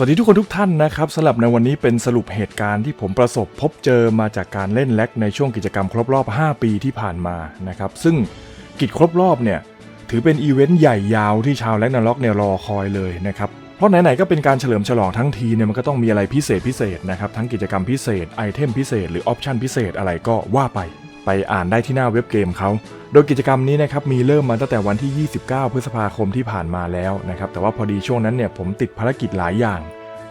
สวัสดีทุกคนทุกท่านนะครับสำหรับในวันนี้เป็นสรุปเหตุการณ์ที่ผมประสบพบเจอมาจากการเล่นแล็กในช่วงกิจกรรมครบรอบ 5 ปีที่ผ่านมานะครับซึ่งกิจครบรอบเนี่ยถือเป็นอีเวนต์ใหญ่ยาวที่ชาวแล็กนาล็อกเนี่ยรอคอยเลยนะครับเพราะไหนๆก็เป็นการเฉลิมฉลองทั้งทีเนี่ยมันก็ต้องมีอะไรพิเศษพิเศษนะครับทั้งกิจกรรมพิเศษไอเทมพิเศษหรือออปชันพิเศษอะไรก็ว่าไป ไปอ่านได้ที่หน้าเว็บเกมเขาโดยกิจกรรมนี้นะครับมีเริ่มมาตั้งแต่วันที่ 29 พฤษภาคมที่ผ่านมาแล้วนะครับแต่ว่าพอดีช่วงนั้นเนี่ยผมติดภารกิจหลายอย่าง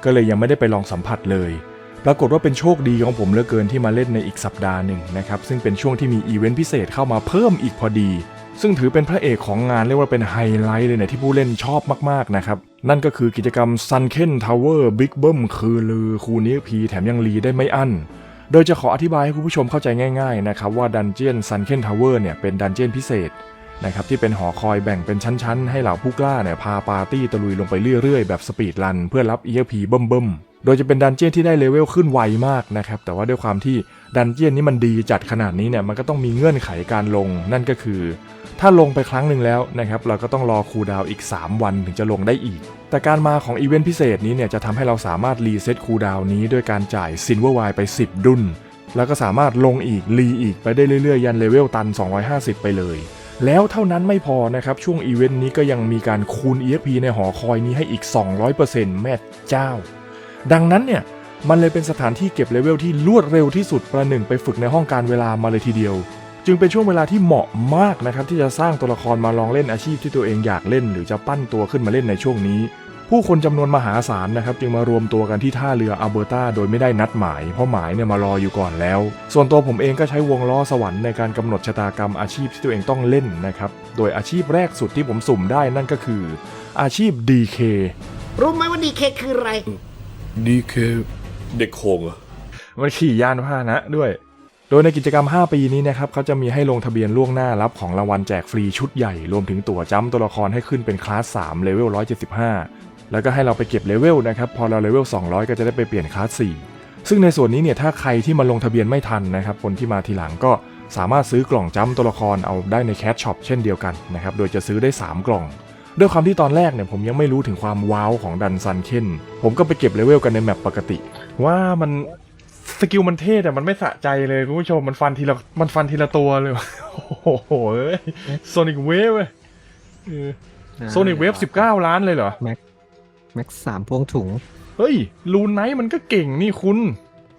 ก็เลยยังไม่ได้ไปลองสัมผัสเลย ปรากฏว่าเป็นโชคดีของผมเหลือเกินที่มาเล่นในอีกสัปดาห์หนึ่งนะครับซึ่งเป็นช่วงที่มีอีเวนต์พิเศษเข้ามาเพิ่มอีกพอดี ซึ่งถือเป็นพระเอกของงานเรียกว่าเป็นไฮไลท์เลยเนี่ยที่ผู้เล่นชอบมากๆนะครับนั่นก็คือกิจกรรม Sunken Tower Big b u m คือลือคูนี้พีแถมยังรีได้ไม่อั้น โดยจะขออธิบายให้คุณผู้ชมเข้าใจง่ายๆนะครับว่าดันเจียนซันเคนทาวเวอร์เนี่ยเป็นดันเจียนพิเศษนะครับที่เป็นหอคอยแบ่งเป็นชั้นๆ ให้เหล่าผู้กล้าเนี่ยพาปาร์ตี้ตะลุยลงไปเรื่อยๆ แบบสปีดรัน เพื่อรับ EXP เบิ่มๆ โดยจะเป็นดันเจียนที่ได้เลเวลขึ้นไวมากนะครับแต่ว่าด้วยความที่ดันเจียนนี้มันดีจัดขนาดนี้เนี่ยมันก็ต้องมีเงื่อนไขการลง นั่นก็คือ ถ้าลงไปครั้งหนึ่งแล้วนะครับเราก็ต้องรอคูลดาวอีก 3 วันถึงจะลงได้อีก แต่การมาของอีเวนต์พิเศษนี้เนี่ยจะทำให้เราสามารถรีเซ็ตคูลดาวน์นี้ด้วยการจ่ายซินเวอร์ไวไป 10 ดุนแล้วก็สามารถลงอีกรีอีกไปได้เรื่อยๆ ยันเลเวลตัน 250 ไปเลย แล้วเท่านั้นไม่พอนะครับ ช่วงอีเวนต์นี้ก็ยังมีการคูณ EXP ในหอคอยนี้ให้อีก 200%แม่เจ้า ดังนั้นเนี่ยมันเลยเป็นสถานที่เก็บเลเวลที่รวดเร็วที่สุดประหนึ่งไปฝึกในห้องการเวลามาเลยทีเดียว จึงเป็นช่วงเวลาที่เหมาะมากนะครับที่จะสร้างตัวละครมาลองเล่นอาชีพที่ตัวเองอยากเล่น หรือจะปั้นตัวขึ้นมาเล่นในช่วงนี้ ผู้คนจำนวนมหาศาลนะครับจึงมารวมตัวกันที่ท่าเรืออัลเบอร์ตาโดยไม่ได้นัดหมาย เพราะหมายเนี่ยมารออยู่ก่อนแล้ว ส่วนตัวผมเองก็ใช้วงล้อสวรรค์ในการกำหนดชะตากรรมอาชีพที่ตัวเองต้องเล่นนะครับโดยอาชีพแรกสุดที่ผมสุ่มได้นั่นก็คือ อาชีพ DK รู้ไหมว่าดีเคคืออะไรนี่คือเด็กโขงเหรอมันขี่ยานพาหนะด้วย โดยในกิจกรรม 5 ปีนี้นะครับเขาจะมีให้ลงทะเบียนล่วงหน้ารับของรางวัลแจกฟรีชุดใหญ่ รวมถึงตั๋วจำตัวละครให้ขึ้นเป็นคลาส3เลเวล175 แล้วก็ให้เราไปเก็บเลเวลนะครับพอเราเลเวล200 ก็จะได้ไปเปลี่ยนคลาส4ซึ่งในส่วนนี้เนี่ยถ้าใครที่มาลงทะเบียนไม่ทันนะครับคนที่มาทีหลังก็สามารถซื้อกล่องจำตัวละครเอาได้ในแคชช็อปเช่นเดียวกันนะครับโดยจะซื้อได้ 3 กล่องด้วยความที่ตอนแรกเนี่ยผมยังไม่รู้ถึงความว้าวของดันซันเคนผมก็ไปเก็บเลเวลกันในแมปปกติ ว่ามัน สกิลมันเท่แต่มันไม่สะใจเลยคุณผู้ชมมันฟันทีละมันฟันทีละตัวเลย โอ้โหโซนิกเวฟโซนิกเวฟสิบเก้าล้านเลยเหรอ แม็กแม็กสามพวงถุง เฮ้ยลูนไนท์มันก็เก่งนี่คุณ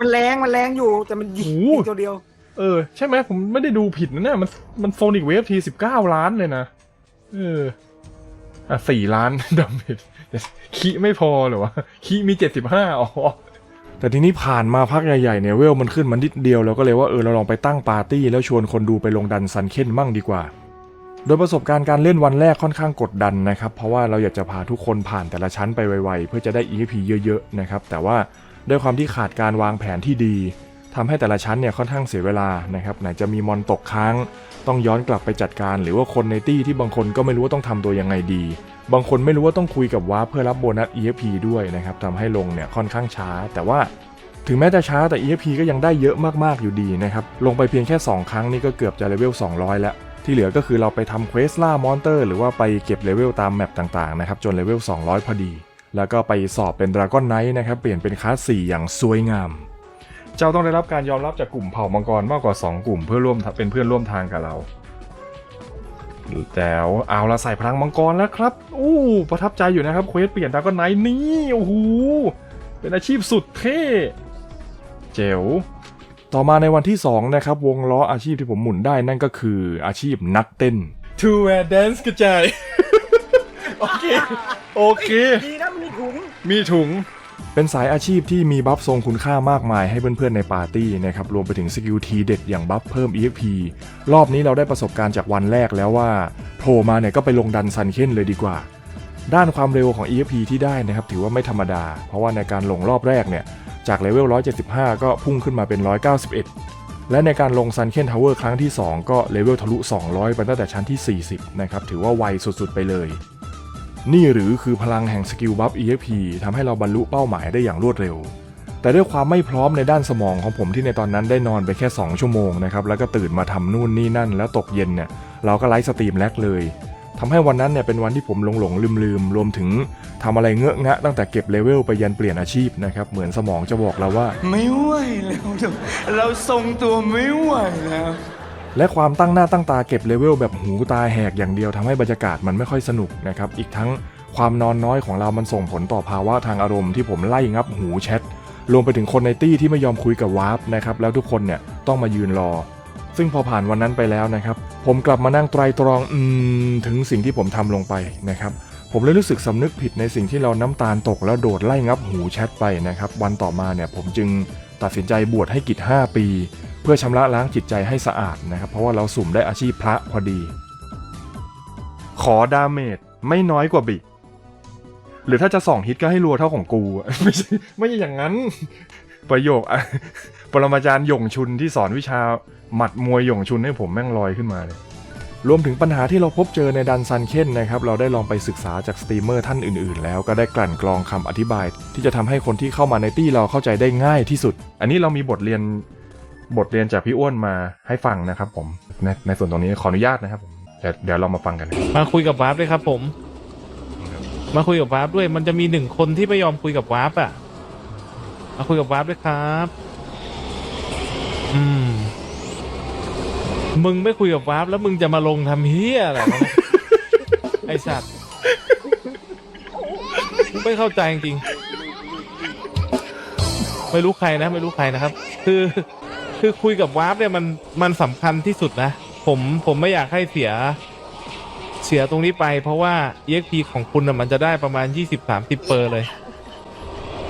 มันแรงมันแรงอยู่แต่มันยิงโอ้โหยิงตัวเดียว เออ ใช่ไหมผมไม่ได้ดูผิดนะเนี่ยมันมันโซนิกเวฟทีสิบเก้าล้านเลยนะ เออ อะสี่ล้านดาเมจคีไม่พอเหรอวะคีมีเจ็ดสิบห้าอ๋อ แต่ทีนี้ผ่านมาพักใหญ่ๆเนี่ยเวลมันขึ้นมานิดเดียวเราก็เลยว่าเออเราลองไปตั้งปาร์ตี้แล้วชวนคนดูไปลงดันซันเคนมั่งดีกว่า โดยประสบการณ์การเล่นวันแรกค่อนข้างกดดันนะครับ เพราะว่าเราอยากจะพาทุกคนผ่านแต่ละชั้นไปไวๆ เพื่อจะได้ EP เยอะๆนะครับแต่ว่าด้วยความที่ขาดการวางแผนที่ดีทำให้แต่ละชั้นเนี่ยค่อนข้างเสียเวลานะครับไหนจะมีมอนตกค้าง ต้องย้อนกลับไปจัดการ หรือว่าคนในตี้ที่บางคนก็ไม่รู้ว่าต้องทำตัวยังไงดี บางคนไม่รู้ว่าต้องคุยกับว้าร์ปเพื่อรับโบนัส EXP ด้วยนะครับทำให้ลงเนี่ยค่อนข้างช้า แต่ว่าถึงแม้จะช้าแต่ EXP ก็ยังได้เยอะมากๆอยู่ดีนะครับ ลงไปเพียงแค่ 2 ครั้งนี่ก็เกือบจะเลเวล 200 แล้ว ที่เหลือก็คือเราไปทำเควสล่ามอนเตอร์หรือว่าไปเก็บเลเวลตามแมปต่างๆนะครับจนเลเวล 200 พอดี แล้วก็ไปสอบเป็นดราก้อนไนท์นะครับเปลี่ยนเป็นคลาส 4 อย่างสวยงาม เจ้าต้องได้รับการยอมรับจากกลุ่มเผ่ามังกรมากกว่า 2 กลุ่มเพื่อร่วมเป็นเพื่อนร่วมทางกับเรา แจ๋วเอาละใส่พลังมังกรแล้วครับอู้ประทับใจอยู่นะครับเควสเปลี่ยนดราก้อนไนท์นี่โอ้โหเป็นอาชีพสุดเท่เจ๋วต่อมาในวันที่ 2 นะครับ วงล้ออาชีพที่ผมหมุนได้นั่นก็คืออาชีพนักเต้น Two Air Dance กระจาย โอเค โอเค ดีนะมันมีถุง มีถุง เป็นสายอาชีพที่มีบัฟทรงคุณค่ามากมายให้เพื่อนๆในปาร์ตี้นะครับรวมไปถึงสกิลทีเด็ดอย่างบัฟเพิ่ม EXP รอบนี้เราได้ประสบการณ์จากวันแรกแล้วว่าโผล่มาเนี่ยก็ไปลงดันซันเค้นเลยดีกว่า ด้านความเร็วของ EXP ที่ได้นะครับถือว่าไม่ธรรมดา เพราะว่าในการลงรอบแรกเนี่ยจากเลเวล 175 ก็พุ่งขึ้นมาเป็น 191 และในการลงซันเคนทาวเวอร์ครั้งที่ 2 ก็เลเวลทะลุ 200 ไปตั้งแต่ชั้นที่ 40 นะครับ ถือว่าไวสุดๆไปเลย นี่หรือคือพลังแห่งสกิลบัฟ EXP ทำให้เราบรรลุเป้าหมายได้อย่างรวดเร็ว แต่ด้วยความไม่พร้อมในด้านสมองของผมที่ในตอนนั้นได้นอนไปแค่ 2 ชั่วโมงนะครับ แล้วก็ตื่นมาทำนู่นนี่นั่น แล้วตกเย็นเนี่ยเราก็ไลฟ์สตรีมแลกเลยทำให้วันนั้นเนี่ยเป็นวันที่ผมหลงหลงลืมลืมรวมถึงทำอะไรเงอะงะตั้งแต่เก็บเลเวลไปยันเปลี่ยนอาชีพนะครับ เหมือนสมองจะบอกเราว่า ไม่ไหวแล้ว เราทรงตัวไม่ไหวแล้ว และความตั้งหน้าตั้งตาเก็บเลเวลแบบหูตาแหกอย่างเดียวทำให้บรรยากาศมันไม่ค่อยสนุกนะครับอีกทั้งความนอนน้อยของเรามันส่งผลต่อภาวะทางอารมณ์ที่ผมไล่งับหูแชทรวมไปถึงคนในตี้ที่ไม่ยอมคุยกับวาร์ปนะครับแล้วทุกคนเนี่ยต้องมายืนรอ ซึ่งพอผ่านวันนั้นไปแล้วนะครับ ผมกลับมานั่งไตรตรองอืมถึงสิ่งที่ผมทำลงไปนะครับผมเลยรู้สึกสำนึกผิดในสิ่งที่เราน้ำตาลตกแล้วโดดไล่งับหูแชทไปนะครับวันต่อมาเนี่ยผมจึงตัดสินใจบวชให้กิจ 5 ปี พื่อชำระล้างจิตใจให้สะอาดนะครับ เพราะว่าเราสุ่มได้อาชีพพระพอดี ขอดาเมจไม่น้อยกว่าบิหรือถ้าจะส่องฮิตก็ให้รัวเท่าของกู ไม่ใช่ไม่ใช่อย่างนั้น ประโยค ปรมาจารย์หยงชุนที่สอนวิชาหมัดมวยหยงชุนให้ผมแม่งลอยขึ้นมาเลยรวมถึงปัญหาที่เราพบเจอในดันซันเค้นนะครับ เราได้ลองไปศึกษาจากสตรีมเมอร์ท่านอื่นๆ แล้วก็ได้กลั่นกรองคำอธิบาย ที่จะทำให้คนที่เข้ามาในตี้เราเข้าใจได้ง่ายที่สุด อันนี้เรามีบทเรียน บทเรียนจากพี่อ้วนมาให้ฟังนะครับผมในในส่วนตรงนี้ขออนุญาตนะครับผมเดี๋ยวเดี๋ยวเรามาฟังกันมาคุยกับวาร์ปด้วยครับผม มาคุยกับวาร์ปด้วย มันจะมีหนึ่งคนที่ไม่ยอมคุยกับวาร์ปอะ มาคุยกับวาร์ปด้วยครับ อืม มึงไม่คุยกับวาร์ปแล้วมึงจะมาลงทำเฮียอะไรวะไอสัตว์ไม่เข้าใจจริงๆไม่รู้ใครนะ ไม่รู้ใครนะครับ คือ คือคุยกับวาร์ปเนี่ยมันมันสำคัญที่สุดนะ ผมผมไม่อยากให้เสียเสียตรงนี้ไป เพราะว่า EXP ของคุณน่ะมันจะได้ประมาณ 20-30เปอร์เลย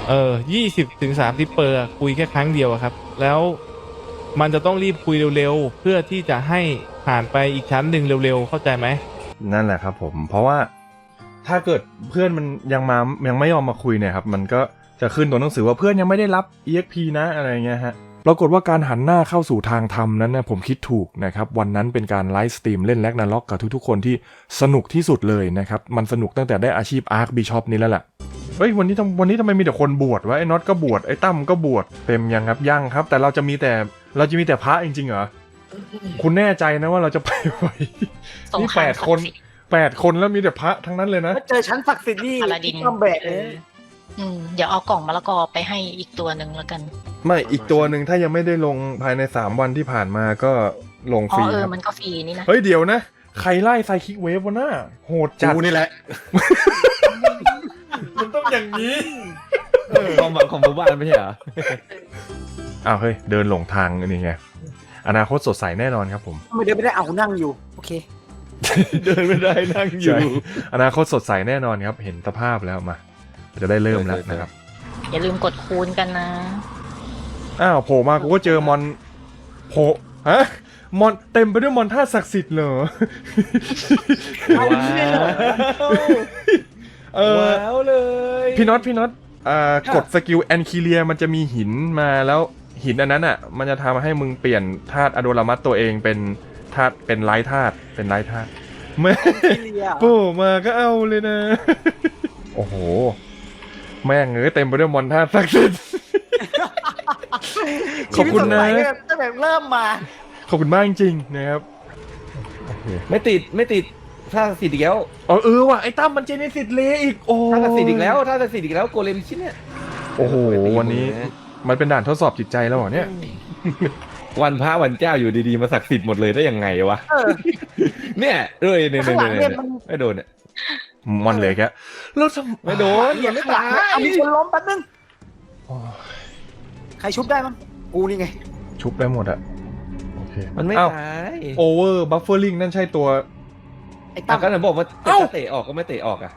เออ20ถึง30เปอร์คุยแค่ครั้งเดียวอะครับ แล้วมันจะต้องรีบคุยเร็วๆ เพื่อที่จะให้ผ่านไปอีกชั้นหนึ่งเร็วๆ เข้าใจไหม นั่นแหละครับ ผมเพราะว่าถ้าเกิดเพื่อนมันยังมายังไม่ยอมมาคุยเนี่ยครับ มันก็จะขึ้นตัวหนังสือว่าเพื่อนยังไม่ได้รับ EXP นะอะไรเงี้ยฮะ ปรากฏว่าการหันหน้าเข้าสู่ทางธรรมนั้นนะผมคิดถูกนะครับ วันนั้นเป็นการไลฟ์สตรีมเล่นแลกนาล็อกกับทุกๆ คนที่สนุกที่สุดเลยนะครับ มันสนุกตั้งแต่ได้อาชีพอาร์คบิชอปนี้แล้วแหละเฮ้ยวันนี้ทำวันนี้ทำไมมีแต่คนบวชวะไอ้น็อตก็บวชไอ้ตั้มก็บวชเต็มยังครับยังครับ แต่เราจะมีแต่เราจะมีแต่พระจริงๆเหรอคุณแน่ใจนะว่าเราจะไปไหวสงนี่คแปรามดศักคนดิ์สิทธิ์แปดคนแล้วมีแต่พระทั้งนั้นเลยนะถ้าเจอชั้นศักดิ์สิทธิ์นี่พาลาดินต้องแบกเลยอืมเดี๋ยวเอากล่องมะละกอไปให้อีกตัวหนึ่งแล้วกัน ไม่อีกตัวหนึ่งถ้ายังไม่ได้ลงภายใน3วันที่ผ่านมาก็ลงอ๋ฟอรีเออ ครับมันก็ฟรีนี่นะ เฮ้ยเดี๋ยวนะ ใครไล่ไซคิกเวฟวะหน้าโหดจัด กูนี่แหละ มันต้องอย่างนี้ ความหวังของหมู่บ้านไม่ใช่เหรอ อ้าวเฮ้ยเดินหลงทางนี่ไง อนาคตสดใสแน่นอนครับผม ไม่ได้ไม่ได้เอานั่งอยู่ โอเค เดินไม่ได้นั่งอยู่อนาคตสดใสแน่นอนครับ เห็นสภาพแล้วมา จะได้เริ่มแล้วนะครับ อย่าลืมกดคูณกันนะ อ้าวโผล่มากูก็เจอมอนโผล่ฮะมอนเต็มไปด้วยมอนท่าศักดิ์สิทธิ์เหรอเอาอย่างนี้เลยเหรอเออ ว้าวเลยพี่น็อตพี่น็อตอ่ากดสกิลแอนคิเลียมันจะมีหินมาแล้วหินอันนั้นอะ มันจะทำให้มึงเปลี่ยนธาตุอะโดรามัสตัวเองเป็นธาตุเป็นไร้ธาตุเป็นไร้ธาตุแม่ที่เรียโผล่มาก็เอาเลยนะ โอ้โห แม่งเอ้ยเต็มไปด้วยมอนธาตุศักดิ์สิทธิ์ ขอบคุณนะ ชีวิตสดใสเนี่ยตั้งแต่เริ่มมา ขอบคุณมากจริงๆนะครับโอเคไม่ติดไม่ติดท่าศักดิ์สิทธิ์อีกแล้วอ๋อเออว่ะไอ้ตั้มมันเจเนซิสเลอีกโอ้ท่าศักดิ์สิทธิ์อีกแล้วท่าศักดิ์สิทธิ์อีกแล้วโกเลมชิ้นเนี่ยโอ้โหวันนี้มันเป็นด่านทดสอบจิตใจแล้วเหรอเนี่ยวันพระวันเจ้าอยู่ดีๆมาศักดิ์สิทธิ์หมดเลยได้ยังไงวะเออ เนี่ยเลยเนี่ยข้างหลังเนี่ยเนี่ยเนี่ยมัน ไม่โดนเนี่ยมอนเหลยแกแล้วทำไม่โดนอย่าไม่ตายเอามีคนล้มแป๊บนึง โอ้ยใครชุบได้มั้ง กูนี่ไง ชุบได้หมดอะโอเคมันไม่อ้าว ตายโอเวอร์บัฟเฟอร์ลิงนั่นใช่ตัว ไอ้อะตั้มก็ไหนบอกว่าเอ้า จะเตะออกก็ไม่เตะออกอะ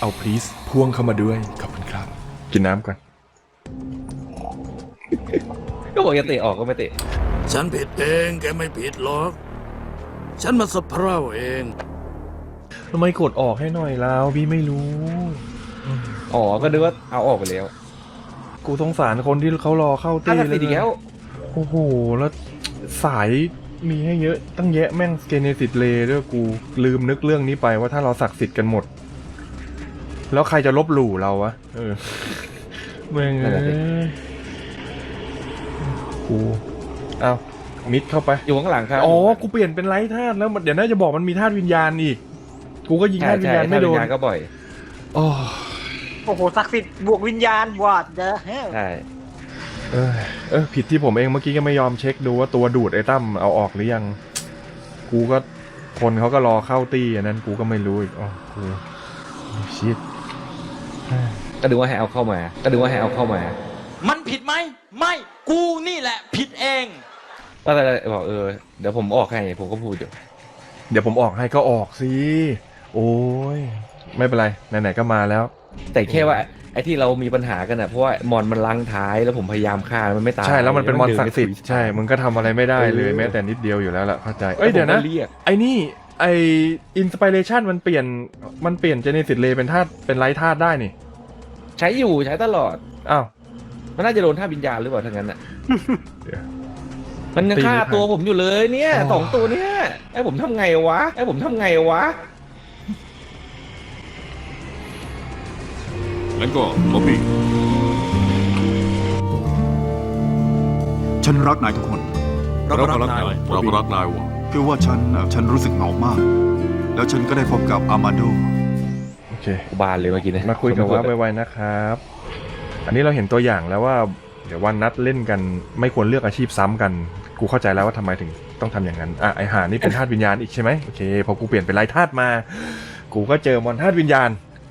เอา please พ่วงเข้ามาด้วย ขอบคุณครับ กินน้ำก่อน ก็บอกจะเตะออกก็ไม่เตะฉันผิดเองแกไม่ผิดหรอก ฉันมาสะเพร่าเอง ทำไมกดออกให้หน่อยแล้วพี่ไม่รู้ อ๋อก็นึกว่าเอาออกไปแล้ว กูสงสารคนที่เขารอเข้าท่าตีศักดิ์สิทธิ์อีกแล้ว โอ้โห แล้วสายมีให้เยอะ ตั้งแยะแม่งสเกเนสิตเลด้วยกูลืมนึกเรื่องนี้ไปว่าถ้าเราศักดิ์สิทธิ์กันหมด แล้วใครจะลบหลู่เราวะเออแม่งนั่นเอ้แหละสิยกูเอามิดเข้าไป อยู่ข้างหลังครับอ๋อ กูเปลี่ยนเป็นไลท์ธาตุแล้วมันเดี๋ยวน่าจะบอกมันมีธาตุวิญญาณอีก กูก็ยิงธาตุวิญญาณไม่โดนธตุวิญญาณก็บ่อยโอ้ โอ้โหศักดิ์สิทธิ์บวกวิญญาณวอดเด้อเฮ้ยใช่เออเออผิดที่ผมเองเมื่อกี้ก็ไม่ยอมเช็คดูว่าตัวดูดไอ้ตั้มเอาออกหรือยัง กูก็คนเขาก็รอเข้าตี้อันนั้นกูก็ไม่รู้อีกอ๋อกูชิดก็ดูว่าให้เอาเข้ามา ก็ดูว่าให้เอาเข้ามา มันผิดไหมไม่กูนี่แหละ ผิดเองก็เลยบอกเออเดี๋ยวผมออกให้ผมก็พูดอยู่เดี๋ยวผมออกให้ก็ออกสิโอ้ยไม่เป็นไรไหนๆก็มาแล้ว แต่แค่ว่าไอ้ที่เรามีปัญหากันอะเพราะว่ามอนมันลังท้ายแล้วผมพยายามฆ่ามันไม่ตายใช่แล้วมันเป็นมอนดิศักดิ์สิทธิ์ไปใช่มึงก็ทำอะไรไม่ได้เลยเออแม้แต่นิดเดียวอยู่แล้วล่ะเข้าใจเอ้ยเดี๋ยวแล้นะผมก็เรียกไอ้นี่ไออินสปิเรชันมันเปลี่ยนมันเปลี่ยนเจเนซิตเลเป็นธาตุเป็นไร้ธาตุได้นี่ใช้อยู่ใช้ตลอด อ้าว มันน่าจะโดนท่าวิญญาณหรือเปล่าทั้งนั้นอะเดี๋ยวมันยังตีไม่ฆ่าทันตัวผมอยู่เลยเนี่ยอ๋อสองตัวเนี่ยไอ้ผมทำไงวะไอ้ผมทำไงวะ งั้นก็ล็อบบี้ฉันรักนายทุกคน เราก็รักนายเราก็รักนายว่ะคือว่าฉันน่ะฉันรู้สึกเหงามาก แล้วฉันก็ได้พบกับอามาโด โอเคกูบานเลยเมื่อกี้เนี่ยมาคุยกับว่าไวๆนะครับ อันนี้เราเห็นตัวอย่างแล้วว่า เดี๋ยววันนัดเล่นกันไม่ควรเลือกอาชีพซ้ำกัน กูเข้าใจแล้วว่าทำไมถึงต้องทำอย่างนั้น อะ ไอหานี่เป็นธาตุวิญญาณอีกใช่ไหมโอเค พอกูเปลี่ยนเป็นไรธาตุมา กูก็เจอมอนธาตุวิญญาณ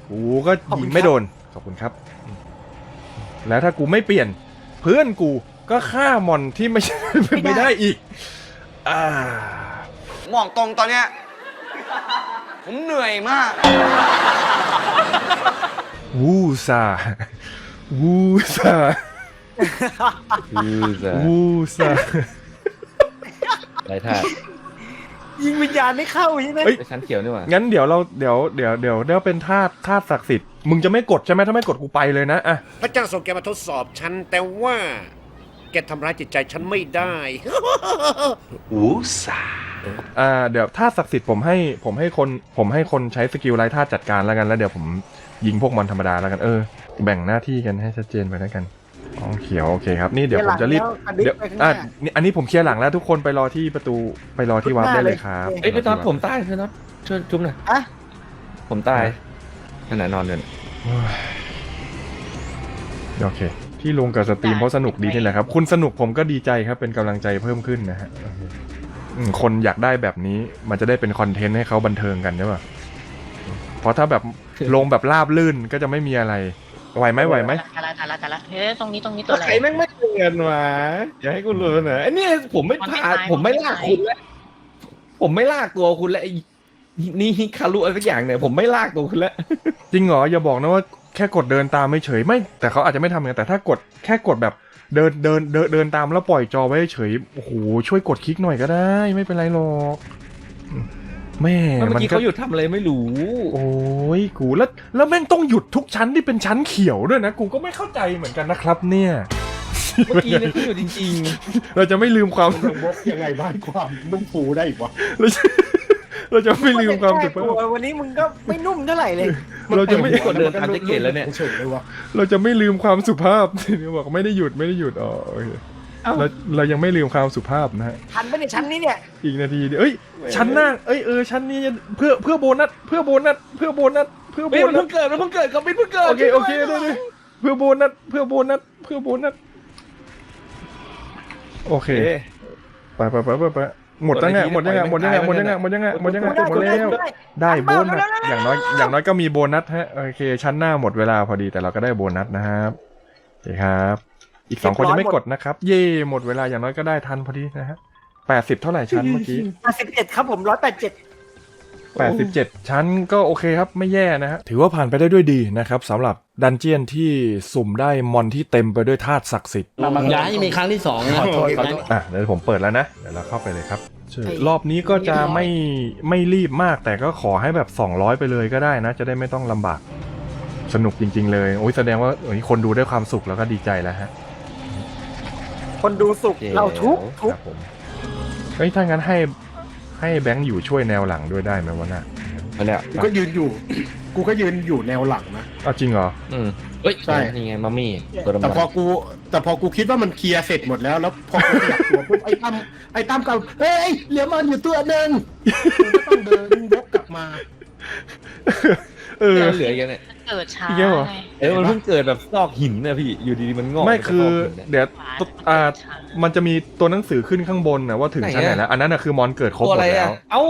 กูก็ยิงไม่โดนข อบคุณครับ แล้วถ้ากูไม่เปลี่ยน เพื่อนกูก็ฆ่ามอนที่ไม่ใช่เป็นไม่ได้อีก อ่า มองตรงตอนเนี้ยผมเหนื่อยมาก วูซา วูซา คือจะวูซา ไรท่าตุยิงวิญญาณไม่เข้าใช่ไหม เฮ้ยไอ้ชั้นเขียวนี่หว่างั้นเดี๋ยวเราเดี๋ยวเดี๋ยวเดี๋ยวเดี๋ยวเป็นธาตุธาตุศักดิ์สิทธิ์ มึงจะไม่กดใช่ไหมถ้าไม่กดกูไปเลยนะอะพระเจ้าส่งแกมาทดสอบฉัน แต่ว่า แกทำร้ายจิตใจฉันไม่ได้อ่าเดี๋ยวธาตุศักดิ์สิทธิ์ผมให้ผมให้คนผมให้คนใช้สกิลไร้ธาตุจัดการแล้วกันแล้วเดี๋ยวผมยิงพวกมอนธรรมดาแล้วกันเออ แบ่งหน้าที่กันให้ชัดเจนไปแล้วกันอ๋อเขียวโอเคครับนี่เดี๋ยวผมจะรีบเดี๋เดี๋ยยววอะอะนี่อันนี้ผมเคลียร์หลังแล้วทุกคนไปรอที่ประตูไปรอที่วาร์ปได้เลยครับเอ้ยพี่น็อตผมตายพี่น็อตช่วยจุ๊บหน่อยอะผมตาย ขณะนอนอยู่เนี่ยโอเค ที่ลงกับสตรีมเพราะสนุกดีนี่แหละครับ คุณสนุกผมก็ดีใจครับ เป็นกำลังใจเพิ่มขึ้นนะฮะโอเคอืมคนอยากได้แบบนี้ มันจะได้เป็นคอนเทนต์ให้เขาบันเทิงกันใช่ป่ะเพราะถ้าแบบลงแบบราบลื่นก็จะไม่มีอะไร ไหวไหมไหวไหมตายละตายละตายละเฮ้ยตรงนี้ตรงนี้ตัวอะไร ใครแม่งไม่เตือนวะอย่าให้กูรู้นะไอ้นี่ผมไม่มันไม่พาตายผมไม่มันไม่ลากตาย คุณแล้วผมไม่ลากตัวคุณแล้วไอ้ นี่ฮิคารุอะไรสักอย่างเนี่ยผมไม่ลากตัวคุณแล้วจริงเหรออย่าบอกนะว่าแค่กดเดินตามไม่เฉยไม่ แต่เขาอาจจะไม่ทำอย่างนั้นแต่ถ้ากดแค่กดแบบเดินเดินเดินเดินตามแล้วปล่อยจอไว้เฉยโอ้โหช่วยกดคลิกหน่อยก็ได้ ไม่เป็นไรหรอกอืมแม่เมื่อมันกี้ก็เขาหยุดทำอะไรไม่รู้ โอ้ยกูแล้วแล้วแม่งต้องหยุดทุกชั้นที่เป็นชั้นเขียวด้วยนะกูก็ไม่เข้าใจเหมือนกันนะครับ เนี่ยเมื่อกี้เนี่ยเขาหยุดจริงเราจะไม่ลืมความยังไงบ้านความนุ่มฟูได้อีกวะ เราจะเราจะไม่ลืมความสุภาพโอ้ยวันนี้มึงก็ไม่นุ่มเท่าไหร่เลยเราจะไม่ๆกดเดินตามเจ๊เกตแล้วเนี่ย เฉยเลยวะเราจะไม่ลืมความสุภาพบอกไม่ได้หยุดไม่ได้หยุดอ๋อโอเคเราเรายังไม่ลืมความสุภาพนะฮะทันปะเนี่ยชั้นนี้เนี่ย อีกนาทีเดียวเอ้ยชั้นหน้าเอ้ยเออชั้นนี้เพื่อเพื่อโบนัสเพื่อโบนัสเพื่อโบนัสเพื่อโบเฮ้ยมันนัเพิ่สงเกิดมันเพิ่งเกิดกับบินเพิ่งเกิดโอเคโอเคได้เลยเพื่อโบนัสเพื่อโบนัสเพื่อโบนัสโอเค เอ๊ะไปไปไปไปไป หมดยังไงหมดยังไงหมดยังไงหมดยังไงหมดยังไงหมดยังไงหมดแล้วได้โบนัสอย่างน้อยอย่างน้อยก็มีโบนัสฮะโอเคชั้นหน้าหมดเวลาพอดีแต่เราก็ได้โบนัสนะครับโอเคครับ อีกสองคนยังไม่กดนะครับ เย่หมดเวลาอย่างน้อยก็ได้ทันพอดีนะฮะแปดสิบเท่าไหร่ชั้นเมื่อกี้สิบเอ็ดครับผมร้อยแปดเจ็ด 87 ชั้นก็โอเคครับไม่แย่นะฮะถือว่าผ่านไปได้ด้วยดีนะครับสำหรับดันเจียนที่สุ่มได้มอนที่เต็มไปด้วยธาตุศักดิ์สิทธิ์อย่าให้มีครั้งที่สองนะขอโทษขอโทษอะเดี๋ยวผมเปิดแล้วนะ เดี๋ยวเราเข้าไปเลยครับ รอบนี้ก็จะไม่ไม่รีบมากแต่ก็ขอให้แบบ 200 ไปเลยก็ได้นะ จะได้ไม่ต้องลำบาก สนุกจริง ๆ เลยโอ้ยแสดงว่าเอ้ยคนดูด้วยความสุขแล้วก็ดีใจแล้วฮะคนดูสุกเราทุกข์ทุคกรัข์บผมเฮ้ยถ้างั้นให้ ให้แบงค์อยู่ช่วยแนวหลังด้วยได้ไหมวะน่ะมาแล้วกูก็ยืนอยู่ กูก็ยืนอยู่แนวหลังนะ อ้าวจริงเหรอ อืมเฮ้ยใช่ นี่ไงมัมมี่ตัวดำแต่พอกูแต่พอกูคิดว่ามันเคลียร์เสร็จหมดแล้ว แล้วพอกูขยับตัวปุ๊บไอ้ตั้มไอ้ตั้มกับเฮ้ยเหลือมันอยู่ตัวหนึ่งกูก็ต้องเดินยกกลับมา เออ เหลืออีกแล้วเนี่ยเกิดช้าอีกแล้วเหรอ ไงเออมันเพิ่งเกิดแบบซอกหินนะพี่อยู่ดีๆมันงอกไม่เป็นคือซกหินน่ะ เดี๋ยวตุ๊อ่ามันจะมีตัวหนังสือขึ้นข้างบนนะว่าถึงชั้นไหนไหนอะ แล้ว อันนั้นนะคือมอนเกิดครบตัวหมอะไรดแล้อะ ว เอ้า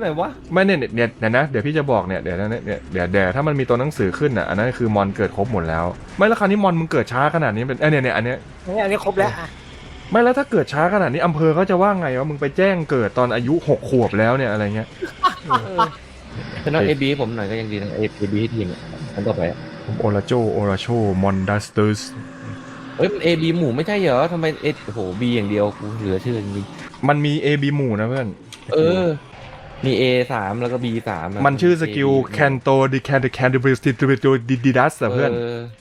ไหนวะไม่เนี่ยเนี่ยเนี่ยนะเดี๋ยวพี่จะบอกเนี่ยเดี๋ยวนะเนี่ยเดี๋ยวเดี๋ยวถ้ามันมีตัวหนังสือขึ้นอะอันนั้นคือมอนเกิดครบหมดแล้ว ไม่แล้วคราวนี้มอนมึงเกิดช้าขนาดนี้เป็นเอ้ยเนี่ยเนี่ยอันเนี้ยเนี่ยอันนี้ครบแล้วอะไม่แล้วถ้าเกิดช้าขนาดนี้อำเภอเขาจะว่าไงว่ามึงไปแจ้งเกิดตอนอายุหกขวบแล้วเนี่ยอะไรเงี้ย ชนะเอบีผมหน่อยก็ยังดีนะเอบีให้ทีมอะอันต่อไปอะโอราโจโอราโชมอนดัสเตอร์สเฮ้ยมันเอบีหมู่ไม่ใช่เหรอทำไมเอโอ้โหบีอย่างเดียวกูเหลือชื่อจริงมันมี A B หมู่นะเพื่อนๆเออ มี A สามแล้วก็ B สามะมันชื่อสกิล AB แคนโตดิแคนดิแคนดิบริสติดิดิดิดัสอะเพื่อน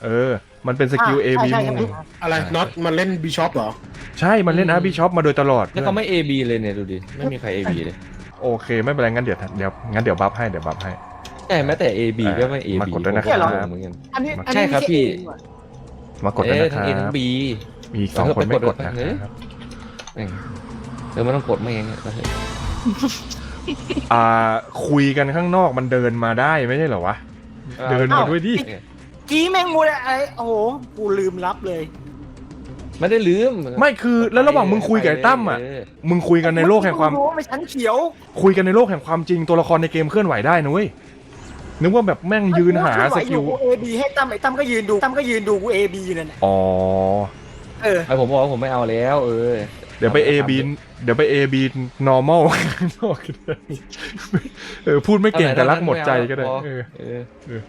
เออ มันเป็นสกิล A B ใช่หใช่มู่ใช่อะไรน็อตมาเล่นบีชอปเหรอ ใช่ มันเล่นอาร์บีช็อปมาโดยตลอด แล้วเขาไม่ A B เลยเนี่ยดูดิ ไม่มีใคร A B เลย โอเคไม่เป็นไรงั้นเดี๋ยวเดี๋ยวงั้นเดี๋ยวบัฟให้เดี๋ยวบัฟให้ ใช่แม้แต่ A B ก็ไม่ A B มากดด้วยนะครั บ เหมือนกัน อันนี้อันใช่นี้ครับไม่พี่เองว่ะมากดเอด้วยอนะคทั้รัง A ทั้งบ B มีอีกสองคนไม่กดนะเออครับแม่งเออมันต้องกดไม่งั้นก็อ่าคุยกันข้างนอกมันเดินมาได้ไม่ใช่เหรอวะ เดินมาด้วยดิ กี้แมงมุมอะไรโอ้โหกูลืมรับเลย ไม่ได้ลืมไม่คือแล้วระหว่างมึงคุยกับไอ้ตั้มอะ เมึงคุยกันในโลกแห่งความ รู้ว่าไม่ชั้นเขียวคุยกันในโลกแห่งความจริงตัวละครในเกมเคลื่อนไหวได้นะเว้ยนึกว่าแบบแม่งยืนหาสกิลกูเอบีให้ตั้มไอ้ตั้มก็ยืนดูตั้มก็ยืนดูกูเอบีอยู่นั่นน่ะอ๋อ เออไอผมบอกว่าผมไม่เอาแล้ว เออเดี๋ยวไป A B เดี๋ยวไป A B normal ข้างนอกก็ได้เออพูดไม่เก่งแต่รักหมดใจก็ได้เออเออ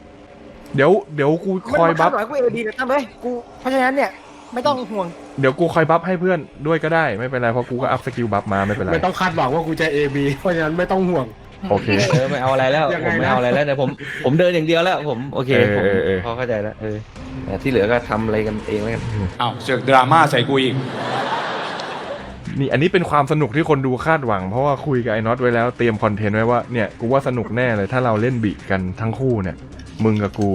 เดี๋ยวเดี๋ยวกูคอยบัฟมันมาคาดหวังกูเอบีนะตั้มเลยกูเพราะฉะนั้นเนี่ยไม่ต้องห่วง เดี๋ยวกูคอยบัฟให้เพื่อนด้วยก็ได้ไม่เป็นไรเพราะกูก็อัพสกิลบัฟมาไม่เป็นไร ไม่ต้องคาดหวังว่ากูจะ AB เพราะฉะนั้นไม่ต้องห่วง โอเค เออไม่เอาอะไรแล้วยังไงผมไม่นะเอาอะไรแล้วเดี๋ยวผมผมเดินอย่างเดียวแล้ว ผมโอเคเออผมเออเออ พอเข้าใจแล้วเออแต่ที่เหลือก็ทำอะไรกันเองแล้วกันอ้าวเสือกดราม่าใส่กูอีก นี่อันนี้เป็นความสนุกที่คนดูคาดหวัง เพราะว่าคุยกับไอ้น็อตไว้แล้วเตรียมคอนเทนต์ไว้ว่าเนี่ยกูว่าสนุกแน่เลยถ้าเราเล่นบิกันทั้งคู่เนี่ย มึงกับกู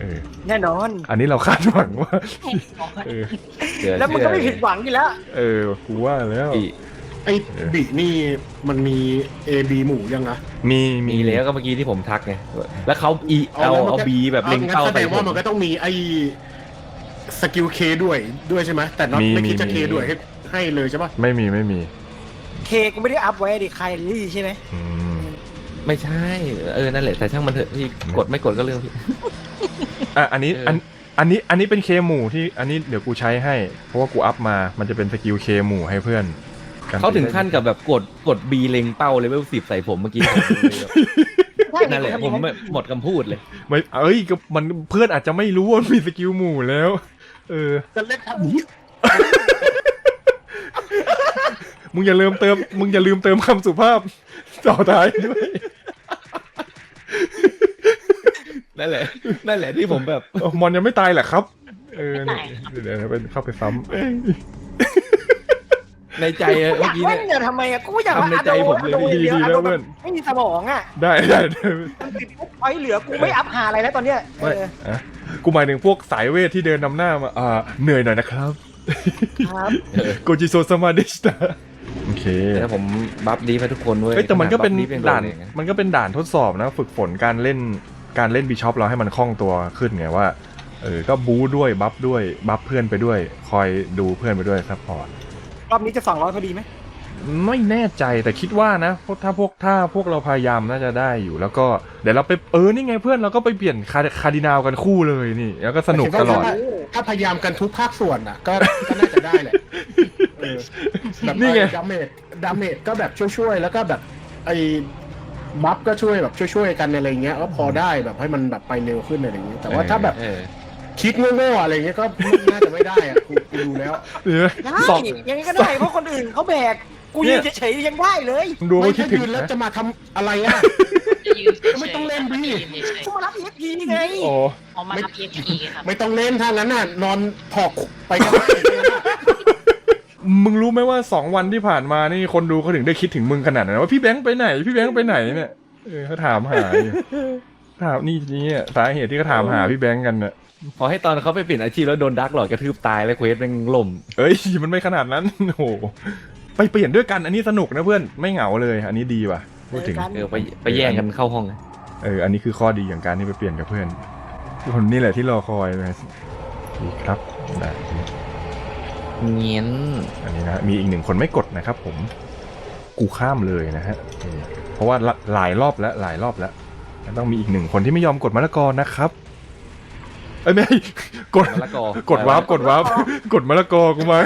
เออ แน่นอน อันนี้เราคาดหวังว่าเออเชื่อแล้วมึงก็ไม่ผิดหวังอยู่แล้วเออกูว่าแล้วอีกไอ้บีนี่มันมี AB หมู่ยังนะมีมีแล้วก็เมื่อกี้ที่ผมทักไงแล้วเขาอีเอาแล้วมันเอาก็บีแบบเล็งงั้นเป้าแสไปดงว่ามันก็ต้องมีไอ้สกิลเคด้วยด้วยใช่ไหมแต่น็อตไม่คิดจะเคด้วยให้ให้เลยใช่ปะไม่มีไม่มีเคกูไม่ได้อัพไว้ดิไคลลี่ใช่ไหมอืมไม่ใช่ เออนั่นแหละแต่ช่างมันเถอะพี่กดไม่กดก็เรื่องพี่ อะอันนี้เอออัอันอันนี้อันนี้เป็นเคหมู่ที่อันนี้เดี๋ยวกูใช้ให้ เพราะว่ากูอัพมามันจะเป็นสกิลเคหมู่ให้เพื่อนกันเขาถึงขั้นกับแบบกดกดบีเล็งเป้าเลเวลสิบใส่ผมเมื่อกี้ นั่นแหละผมไม่หมดคำพูดเลย ไม่เอ้ยก็มันเพื่อนอาจจะไม่รู้ว่ามีสกิลหมู่แล้ว เออจะเล่นทำนี้มึงอย่าลืมเติม มึงอย่าลืมเติมคำสุภาพต่อท้ายด้วย นั่นแหละ นั่นแหละที่ผมแบบ เอ้ามอนยังไม่ตายแหละครับ เออนี่เดี๋ยวไปเข้าไปซ้ในใจอะอยาเมื่อกกี้เล่เนี่ย นเนี่ยทำไมอะกูอยากทำในใจผมเลยอโดำดีเดียวดีอะแล้โดวเพื่อนไม่มีสมองอะได้ได้ได้มันติดปุ๊บพอยเหลือกูไม่อัพหาอะไรแล้วตอนเนี้ยเอไม่ออะกูหมายถึงพวกสายเวทที่เดินนำหน้ามาอ่าเหนื่อยหน่อยนะครับครับโกจิโซสมาดิสตาโอเค แล้วผมบัฟดีไปทุกคนเว้ยเฮ้ยแต่มันก็เป็นบัฟยังโด่านเลยะมันก็เป็นด่านทดสอบนะ ฝึกฝนการเล่น การเล่นบีชอปเราให้มันคล่องตัวขึ้นไงว่าเออก็บู๊ด้วยบัฟด้วยบัฟเพื่อนไปด้วย คอยดูเพื่อนไปด้วยซัพพอร์ตรอบนี้จะสองร้อยพอดีไหมไม่แน่ใจแต่คิดว่านะเพราะถ้าพวกถ้าพวกเราพยายามน่าจะได้อยู่ แล้วก็เดี๋ยวเราไปเออนี่ไงเพื่อนเราก็ไปเปลี่ยนคาคาร์ดินาลกันคู่เลยนี่ แล้วก็สนุกตลอด ถ้าพยายามกันทุกภาคส่วนอะ ก็ก็น่าจะได้แหละเออแบบนี่ไงดาเมจดาเมจก็แบบช่วยๆแล้วก็แบบไอ้ บัฟก็ช่วยแบบช่วยๆกันอะไรเงี้ยก็พอได้แบบให้มันแบบไปเร็วขึ้นอะไรอย่างเงี้ยแต่ว่าถ้าแบบเออคิดโง่ๆอะไรเงี้ยก็น่าจะไม่ได้อะกูกูดูแล้ว เออได้สองยังไงก็ได้เพราะคนอื่นเขาแบก กูยืนเฉยๆยังได้เลยดูไม่ว่าคิดถ้าถึงยืนแล้วนะจะมาทำอะไรอะ จะยืนเฉยๆไม่ต้องเล่นดิยืนเฉยกูมารับเอฟพีไงโอ้ๆเอามารับ EXP ครับไม่ต้องเล่นถ้างั้นน่ะนอนถอกไปกันได้ มึงรู้ไหมว่าสองวันที่ผ่านมานี่คนดูเขาถึงได้คิดถึงมึงขนาดนั้นว่าพี่แบงค์ไปไหน พี่แบงค์ไปไหนเนี่ยเออเขาถามหาอยู่ถามนี่นี่อะสาเหตุที่เขาถามหาพี่แบงค์กันน่ะพอให้ตอนเขาไปเปลี่ยนอาชีพแล้วโดนดักหลอดกระทืบตายแล้วเควสเป็นล่มเอ้ยมันไม่ขนาดนั้นโอ้โหไปเปลี่ยนด้วยกันอันนี้สนุกนะเพื่อนไม่เหงาเลย อันนี้ดีว่ะพูดถึงเออไปไปแย่งกันเข้าห้องเอเอออันนี้คือข้อดีของการที่ไปเปลี่ยนกับเพื่อนคนนี่แหละที่รอคอยนะดีครับได้ เงี้ยนอันนี้นะมีอีกหนึ่งคนไม่กดนะครับผมกูข้ามเลยนะฮะอืมเพราะว่าละหลายรอบแล้วหลายรอบแล้วแล้วต้องมีอีกหนึ่งคนที่ไม่ยอมกดมะละกอนะครับเอ้ยไม่กดมะละกอกดวาร์ปกดวาร์ปกดมะละกอกูมา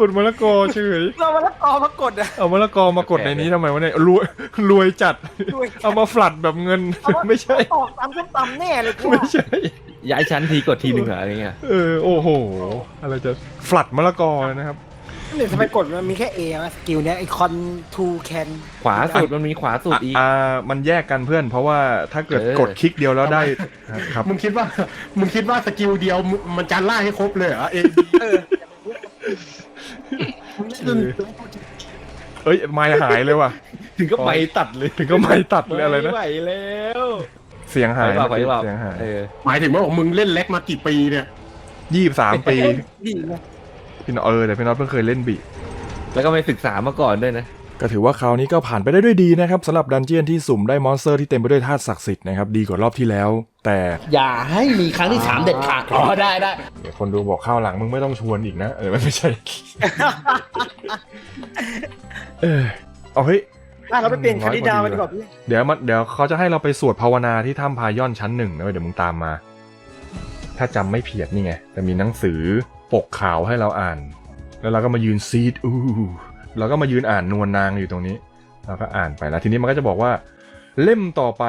กดมะละกอเฉยเรามาละกอมากดอะเอามะละกอมากดในนี้ทำไมวะเนี่ยรวยรวยจัดด้วยเอามาฟลัดแบบเงินไม่ใช่ตอกตามส้มตำแน่เลยกูไม่ใช่ ย้ายชั้นทีกดทีหนึ่งเหรออะไรเงี้ยเออโอ้โห อะไรจะฟลัดมะละกอนะครับหนึ่งทำไมกดมันมีแค่เอวะสกิลเนี้ยไอคอนทูแคนขวาสุดมันมีขวาสุดอีก อ่ามันแยกกันเพื่อน เพราะว่าถ้าเกิดเออ กดคลิกเดียวแล้วได้ครับ มึงคิดว่า มึงคิดว่าสกิลเดียวมึงมันจะล่าให้ครบเลยเหรอเอเออเอ้ย ไม่หายเลยว่ะ ถึงก็ไปตัดเลย ถึงก็ไม่ตัดเลยอะไรนะม่ไหวแล้ว เสียงหายไหวเปล่าไหวเปล่าเสียงหายเออหมายถึงว่าของมึงเล่นเล็กมากี่ปีเนี่ยยี่สามปีดีนะพี่น็อตเออแต่พี่น็อตเพิ่งเคยเล่นบิแล้วก็ไม่ศึกษามาก่อนด้วยนะก็ถือว่าคราวนี้ก็ผ่านไปได้ด้วยดีนะครับสำหรับดันเจียนที่สุ่มได้มอนสเตอร์ที่เต็มไปด้วยธาตุศักดิ์สิทธิ์นะครับดีกว่ารอบที่แล้ว แต่อย่าให้มีครั้งที่สามเด็ดขาดอ๋อได้ได้เดี๋ยวคนดูบอกข้าวหลังมึงไม่ต้องชวนอีกนะเออไม่ใช่ เออเอาเฮ้ย อะเราไปเปลี่ยนคาริดาวไปดีกว่าพี่เดี๋ยวมันเดี๋ยวเขาจะให้เราไปสวดภาวนาที่ถ้ำพายอนชั้นหนึ่งนะเว้ยเดี๋ยวมึงตามมา ถ้าจำไม่ผิดนี่ไงจะมีหนังสือปกขาวให้เราอ่าน แล้วเราก็มายืนซีดอู้เราก็มายืนอ่านนวลนางอยู่ตรงนี้เราก็อ่านไปแล้วทีนี้มันก็จะบอกว่า เล่มต่อไป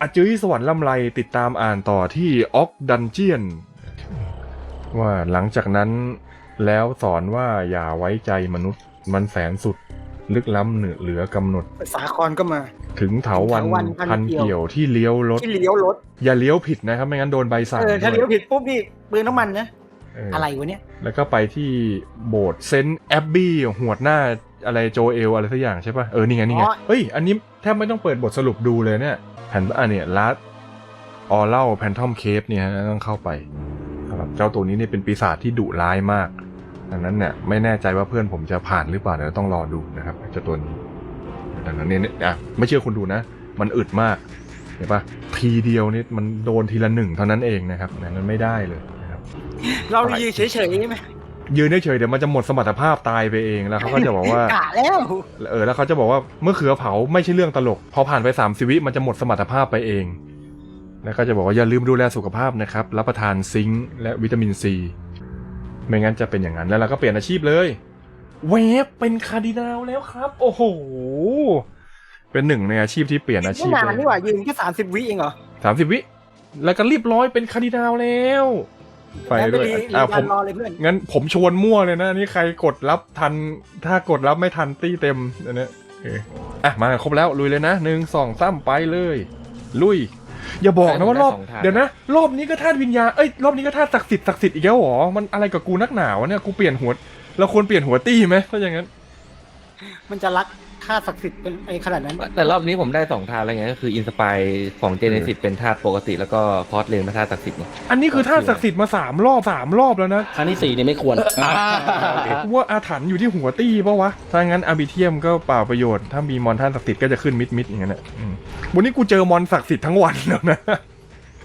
อาจื้อสวรรค์ล่ำไรติดตามอ่านต่อที่ออกดันเจียน ว่าหลังจากนั้นแล้วสอนว่าอย่าไว้ใจมนุษย์มันแสนสุด ลึกล้ำเหนือเหลือกำหนด สาครก็มา ถึงเถาวันเถาวัลย์พัพันนเกี่ยว เกี่ยวที่เลี้ยวรถ ที่เลี้ยวรถอย่าเลี้ยวผิดนะครับ ไม่งั้นโดนใบสั่งเออถ้าด้เลี้ยวผิดปุ๊บนี่เปลืองน้ำมันนะเออออะไรวะเนี่ยแล้วก็ไปที่โบสถ์เซนต์แอบบี้หวดหน้าอะไรโจเอลอะไรสักอย่างใช่ปะเออ นี่ไง นี่ไงอ๋อเฮ้ย อันนี้แทบไม่ต้องเปิดบทสรุปดูเลยเนี่ยแผ่นอันเนี่ยลัดออเล่าแพนทอมเคฟเนี่ยฮะต้องเข้าไปสำหรับเจ้าตัวนี้เนี่ยเป็นปีศาจที่ดุร้ายมาก ดังนั้นเนี่ยไม่แน่ใจว่าเพื่อนผมจะผ่านหรือเปล่าเดี๋ยวต้องรอดูนะครับเจ้าตัวนี้ดังนั้นเนี่ยอะไม่เชื่อคุณดูนะ มันอึดมากเห็นปะทีเดียวนี่มันโดนทีละหนึ่งเท่านั้นเองนะครับดังนั้นไม่ได้เลยนะครับเรายืนเฉยๆใช่ไหมยืนเฉยๆเดี๋ยวมันจะหมดสมรรถภาพตายไปเองแล้วเขาก็จะบอกว่ากะแล้วเออแล้วเขาจะบอกว่าเมื่อเขือเผาไม่ใช่เรื่องตลก พอผ่านไป3ามสิวิมันจะหมดสมรรถภาพไปเอง แล้วก็จะบอกว่าอย่าลืมดูแลสุขภาพนะครับรับประทานซิงค์และวิตามินซี ไม่งั้นจะเป็นอย่างนั้นแล้วเราก็เปลี่ยนอาชีพเลยเวฟเป็นคาร์ดินาลแล้วครับ โอ้โห เป็นหนึ่งในอาชีพที่เปลี่ยนอาไม่ชีพนานนี่หว่ายืนแค่สามสิบวิเองเหรอสามสิบวิ แล้วก็เรียบร้อยเป็นคาร์ดินาลแล้วไปด้วยงั้นอะไปผรีมรอเลยเพื่อนงั้นผมชวนมั่วเลยนะนี่ใครกดรับทัน ถ้ากดรับไม่ทันตี้เต็มอันเนี้ยโอเคอะมาครบแล้วลุยเลยนะหนึ่งสองสามไปเลย ลุย อย่าบอกนะว่ารอบได้สองทางเดี๋ยวนะ รอบนี้ก็ธาตุวิญญาณเอ้ยรอบนี้ก็ธาตุศักดิ์สิทธิ์ศักดิ์สิทธิ์อีกแล้วเหรอมันอะไรกับกูนักหนาวะเนี่ยกูเปลี่ยนหัวเราควรเปลี่ยนหัวตี้ไหมถ้าอย่างนั้น มันจะรัก ค่าศักดิ์สิทธิ์เป็นไอ้ขนาดนั้น แต่รอบนี้ผมได้สองทางแล้วไงก็คืออินสปายของเจเนซิสเป็นธาตุปกติ แล้วก็พอสเลนเป็นธาตุศักดิ์สิทธิ์ไงอันนี้คือธาตุศักดิ์สิทธิ์มาสามรอบสามรอบแล้วนะครั้งที่สี่นี่ไม่ควรกูว่าอาถรรพ์อยู่ที่หัวตี้ปะวะ ถ้างั้นอาบิเทียมก็เปล่าประโยชน์ ถ้ามีมอนท่านศักดิ์สิทธิ์ก็จะขึ้นมิดมิดๆอย่างนั้นแหละอืมวันนี้กูเจอมอนศักดิ์สิทธิ์ทั้งวันแล้วนะ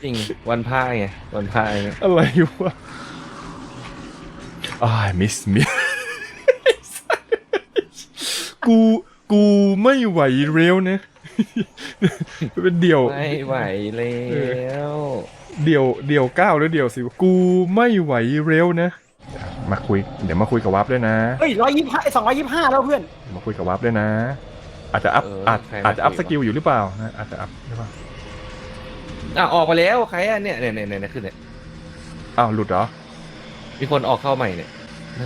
จริงวันพายไงวันพายไงอะไรวะอ้ายมิสมิสกู กูไม่ไหวเร็วนะ เป็นเดี่ยว ไม่ไหวแล้วเดี่ยวเดี่ยวเก้าหรือเดี่ยวสิวกูไม่ไหวเร็วนะ มาคุยเดี๋ยวมาคุยกับวับด้วยนะเฮ้ยร้อยยี่ห้าสองร้อยยี่ห้าแล้วเพื่อน มาคุยกับวับด้วยนะ อาจจะอัพเอออาจใครมาอาจจะอัพคุสยกิลอยู่หรือเปล่านะอาจจะอัพหรือเปล่าอะออกไปแล้วใครอะเนี่ยเนี่ยเนี่ยเนี่ยขึ้นเนี่ยอ้าวหลุดเหรอมีคนออกเข้าใหม่เนี่ย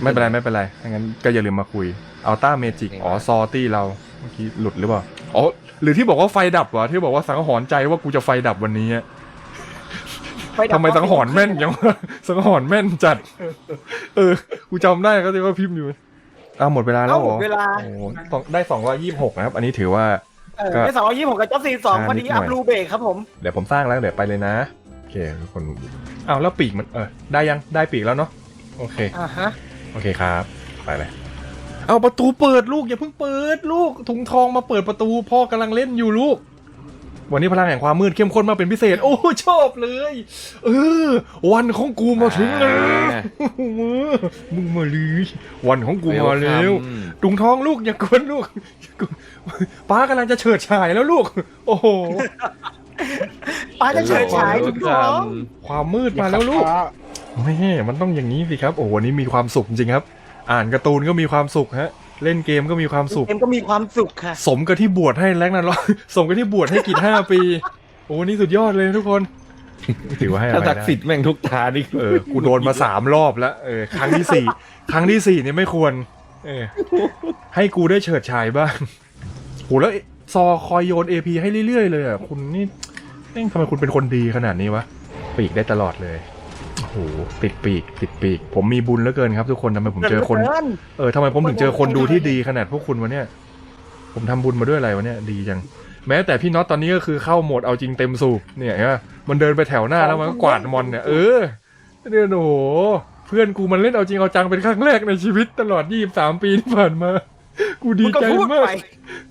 ไม่เป็นไรไม่เป็นไรถ้างั้นก็อย่าลืมมาคุยอัลต้าเมจิกไม่อ๋อว่าซอตี้เราเมื่อกี้หลุดหรือเปล่าอ๋อหรือที่บอกว่าไฟดับวะที่บอกว่าสังหรณ์ใจว่ากูจะไฟดับวันนี้อะปดับทำไมสังหรณ์แม่นยังวะสังหรณ์แม่นจัด เออกูจำได้ก็จะว่าพิมพ์อยู่อ้าวหมดเวลาแล้วเอ้าเหหรมอดเวลาโอ้โหต้องได้สองร้อยยี่สิบหกนะครับ อันนี้ถือว่าเออก็ได้สองร้อยยี่สิบหกกับเจ้าสี่สองอ่าพอดีนิดหน่อัอยพรูเบรกครับผมเดี๋ยวผมสร้างแล้วเดี๋ยวไปเลยนะโอเคทุกคนอ้าวแล้วปีกมันเออได้ยังได้ปีกแล้วเนาะโอเคอ่าฮะ โอเคครับ ไปเลยเอาประตูเปิดลูกอย่าเพิ่งเปิดลูกถุงทองมาเปิดประตูพ่อกำลังเล่นอยู่ลูก วันนี้พลังแห่งความมืดเข้มข้นมากเป็นพิเศษ โอ้ชอบเลยเออวันของกูมาถึงแล้วมึงมาเลยวันของกูมาแล้ว Welcome ตุงท้องลูกอย่ากวนลูกอย่ากวนป้ากำลังจะเฉิดฉายแล้วลูก โอ้โหป้าจะเฉิดฉายทุกท้องความมืดมาแล้วลูก แม่มันต้องอย่างนี้สิครับ โอ้โหวันนี้มีความสุขจริงครับ อ่านการ์ตูนก็มีความสุขฮะ เล่นเกมก็มีความสุขเอ็มก็มีความสุขค่ะ สมกับที่บวชให้แล็กนันล็อกสมกับที่บวชให้กิจห้าปี โอ้นี่สุดยอดเลยทุกคน ถือว่าให้อะถ้าไรศักดิ์สิทได้ธิ์แม่งทุกทานี่เออ กูโดนมาสามรอบแล้ว เออ ครั้งที่สี่ ครั้งที่สี่นี่ไม่ควร เออ ให้กูได้เฉิดฉายบ้าง โหแล้วซอคอยโยนเอพีให้เรื่อยๆเลยอะ คุณนี่เอ้งทำไมคุณเป็นคนดีขนาดนี้วะปีกได้ตลอดเลย โอ้โหติดปีกติดปีก ผมมีบุญเหลือเกินครับ ทุกคนทำไมผมเจอคน เออทำไมผมถึงเจอคนดูที่ดีขนาดพวกคุณวะเนี่ย ผมทำบุญมาด้วยอะไรวะเนี่ยดีจัง แม้แต่พี่น็อตตอนนี้ก็คือเข้าโหมดเอาจริงเต็มสูบเนี่ยเห็นปะมันเดินไปแถวหน้าแล้วมันก็กวาดมอนเนี่ยเออเนี่ยโอ้โหเพื่อนกูมันเล่นเอาจริงเอาจังเป็นครั้งแรกในชีวิตตลอด 23 ปีที่ผ่านมา กูดีมึงก็ใจพูดมากไป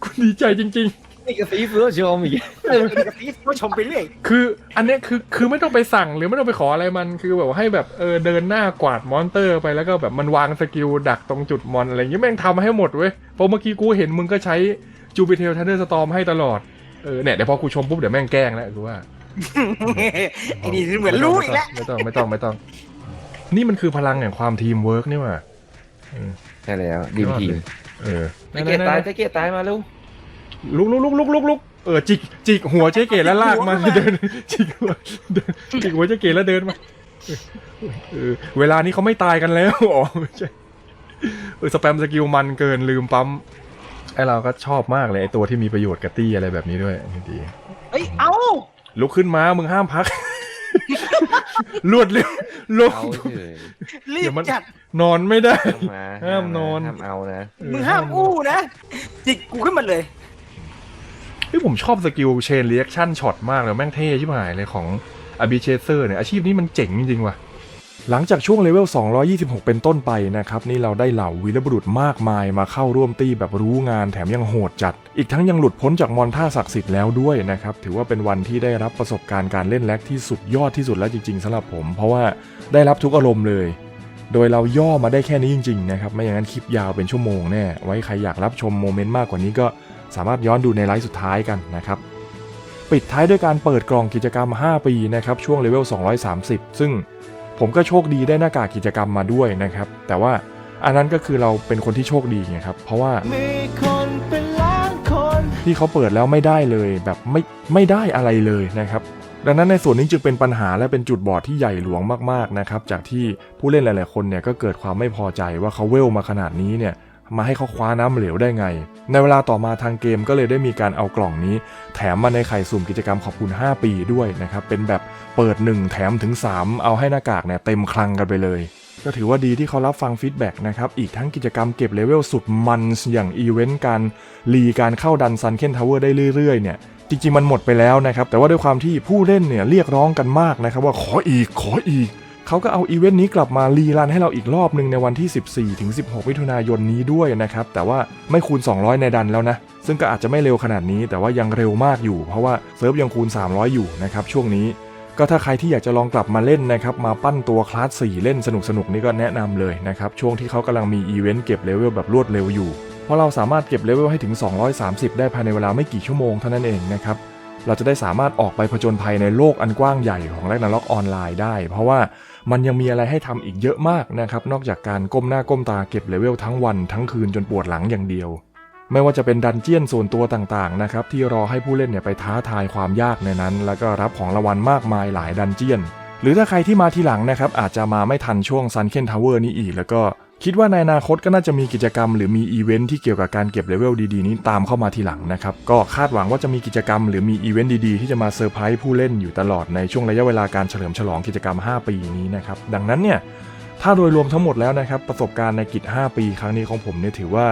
กูดีใจจริง นี่กระซีเฟื่อชมอีกเออกับพี่ก็ชมไปเรื่อยๆคืออันเนี้ยคือคือไม่ต้องไปสั่งหรือไม่ต้องไปขออะไรมันคือแบบว่าให้แบบเออเดินหน้ากวาดมอนเตอร์ไปแล้วก็แบบมันวางสกิลดักตรงจุดมอนอะไรอย่างเงี้ยแม่งทำให้หมดเว้ยเพราะเมื่อกี้กูเห็นมึงก็ใช้จูปิเทลทันเดอร์สตอมให้ตลอดเออเนี่ยเดี๋ยวพอกูชมปุ๊บเดี๋ยวแม่งแกล้งแล้วกูว่า ไอ้นี่เหมือนรู้อีกแล้วไม่ต้องไม่ต้องไม่ต้อง นี่มันคือพลังแห่งความทีมเวิร์กนี่หว่าใช่แล้วดีมทีมเออเจ๊เกตตายเจ๊เกตตายมาลูก ลุกลุกลุกลุกลุกลุกเออจิกจิกหัวเจ๊เกศแล้วลากมาเดินจิกหัวเดินจิกหัวเจ๊เกศแล้วเดินมาเออเวลานี้เขาไม่ตายกันแล้วอ๋อไม่ใช่เออสแปมสกิลมันเกินลืมปั๊มไอเราก็ชอบมากเลยไอตัวที่มีประโยชน์กับตี้อะไรแบบนี้ด้วยดีเอ้ยเอ้าลุกขึ้นมามึงห้ามพักรวดเร็วลงเอาเฉยรีบจัดนอนไม่ได้ห้ามมาห้ามนอนห้ามเอานะมึงห้ามอู้นะจิกกูขึ้นมาเลย เฮ้ยผมชอบสกิลเชนเรีแอคชั่นช็อตมากเลยแม่งเท่ชิบหายเลยของอ b ิเชเซอร์เนี่ยอาชีพนี้มันเจ๋งจริงๆว่ะหลังจากช่วงเลเวล 226 เป็นต้นไปนะครับ นี่เราได้เหล่าวีรบุรุษมากมายมาเข้าร่วมตีแบบรู้งานแถมยังโหดจัด อีกทั้งยังหลุดพ้นจากมอนท่าศักดิ์สิทธิ์แล้วด้วยนะครับ ถือว่าเป็นวันที่ได้รับประสบการณ์การเล่นแล็กที่สุดยอดที่สุดแล้วจริงๆสำหรับผม เพราะว่าได้รับทุกอารมณ์เลย โดยเราย่อมาได้แค่นี้จริงๆนะครับไม่อย่างนั้นคลิปยาวเป็นชั่วโมงแน่ไว้ใครอยากรับชมโมเมนต์มากกว่านี้ก็ สามารถย้อนดูในไลฟ์สุดท้ายกันนะครับปิดท้ายด้วยการเปิดกล่องกิจกรรม 5 ปีนะครับช่วงเลเวล 230 ซึ่งผมก็โชคดีได้หน้ากากกิจกรรมมาด้วยนะครับ แต่ว่าอันนั้นก็คือเราเป็นคนที่โชคดีไงครับ เพราะว่าที่เขาเปิดแล้วไม่ได้เลยแบบไม่ไม่ได้อะไรเลยนะครับ ดังนั้นในส่วนนี้จึงเป็นปัญหาและเป็นจุดบอดที่ใหญ่หลวงมากๆนะครับจากที่ผู้เล่นหลาย ๆ คนเนี่ยก็เกิดความไม่พอใจว่าเขาเวลมาขนาดนี้เนี่ย มาให้เขาคว้าน้ำเหลวได้ไง ในเวลาต่อมาทางเกมก็เลยได้มีการเอากล่องนี้ แถมมาในไข่สุ่มกิจกรรมขอบคุณ 5 ปีด้วยนะครับ เป็นแบบเปิด 1 แถมถึง 3 เอาให้หน้ากากเนี่ยเต็มคลังกันไปเลย ก็ถือว่าดีที่เขารับฟังฟีดแบ็กนะครับ อีกทั้งกิจกรรมเก็บเลเวลสุดมันอย่างอีเวนต์การรีการเข้าดันซันเคนทาวเวอร์ได้เรื่อยๆเนี่ยจริงๆมันหมดไปแล้วนะครับแต่ว่าด้วยความที่ผู้เล่นเนี่ยเรียกร้องกันมากนะครับว่าขออีกขออีก เขาก็เอาอีเวนต์นี้กลับมารีรันให้เราอีกรอบหนึ่งในวันที่ 14 ถึง 16มิถุนายนนี้ด้วยนะครับ แต่ว่าไม่คูณ 200 ในดันแล้วนะ ซึ่งก็อาจจะไม่เร็วขนาดนี้แต่ว่ายังเร็วมากอยู่ เพราะว่าเซิร์ฟยังคูณ 300 อยู่นะครับช่วงนี้ก็ถ้าใครที่อยากจะลองกลับมาเล่นนะครับ มาปั้นตัวคลาส 4 เล่นสนุกๆนี่ก็แนะนำเลยนะครับ ช่วงที่เขากำลังมีอีเวนต์เก็บเลเวลแบบรวดเร็วอยู่ เพราะเราสามารถเก็บเลเวลให้ถึง 230 ได้ภายในเวลาไม่กี่ชั่วโมงเท่านั้นเองนะครับ เราจะได้สามารถออกไปผจญภัยในโลกอันกว้างใหญ่ของแรกนาล็อกออนไลน์ได้ เพราะว่า มันยังมีอะไรให้ทำอีกเยอะมากนะครับ นอกจากการก้มหน้าก้มตาเก็บเลเวลทั้งวันทั้งคืนจนปวดหลังอย่างเดียว ไม่ว่าจะเป็นดันเจียนส่วนตัวต่างๆนะครับที่รอให้ผู้เล่นเนี่ยไปท้าทายความยากในนั้น แล้วก็รับของรางวัลมากมายหลายดันเจียน หรือถ้าใครที่มาทีหลังนะครับอาจจะมาไม่ทันช่วงซันเคนทาวเวอร์นี้อีกแล้วก็ คิดว่าในอนาคตก็น่าจะมีกิจกรรม หรือมีอีเวนท์ที่เกี่ยวกับการเก็บเลเวลดีๆ นี้ตามเข้ามาทีหลังนะครับ ก็คาดหวังว่าจะมีกิจกรรม หรือมีอีเวนต์ดีๆ ที่จะมาเซอร์ไพรส์ผู้เล่นอยู่ตลอดในช่วงระยะเวลาการเฉลิมฉลองกิจกรรม 5 ปีนี้นะครับ ดังนั้นเนี่ยถ้าโดยรวมทั้งหมดแล้วนะครับประสบการณ์ในกิจ 5 ปีครั้งนี้ของผมเนี่ยถือว่า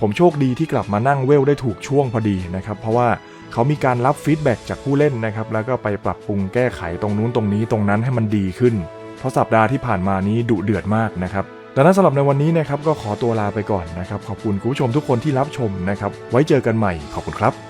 ผมโชคดีที่กลับมานั่งเวลได้ถูกช่วงพอดีนะครับเพราะว่าเขามีการรับฟีดแบ็กจากผู้เล่นนะครับแล้วก็ไปปรับปรุงแก้ไขตรงนู้นตรงนี้ตรงนั้นให้มันดีขึ้น เพราะสัปดาห์ที่ผ่านมานี้ดุเดือดมากนะครับ ดังนั้นสำหรับในวันนี้นะครับก็ขอตัวลาไปก่อนนะครับ ขอบคุณคุณผู้ชมทุกคนที่รับชมนะครับ ไว้เจอกันใหม่ขอบคุณครับ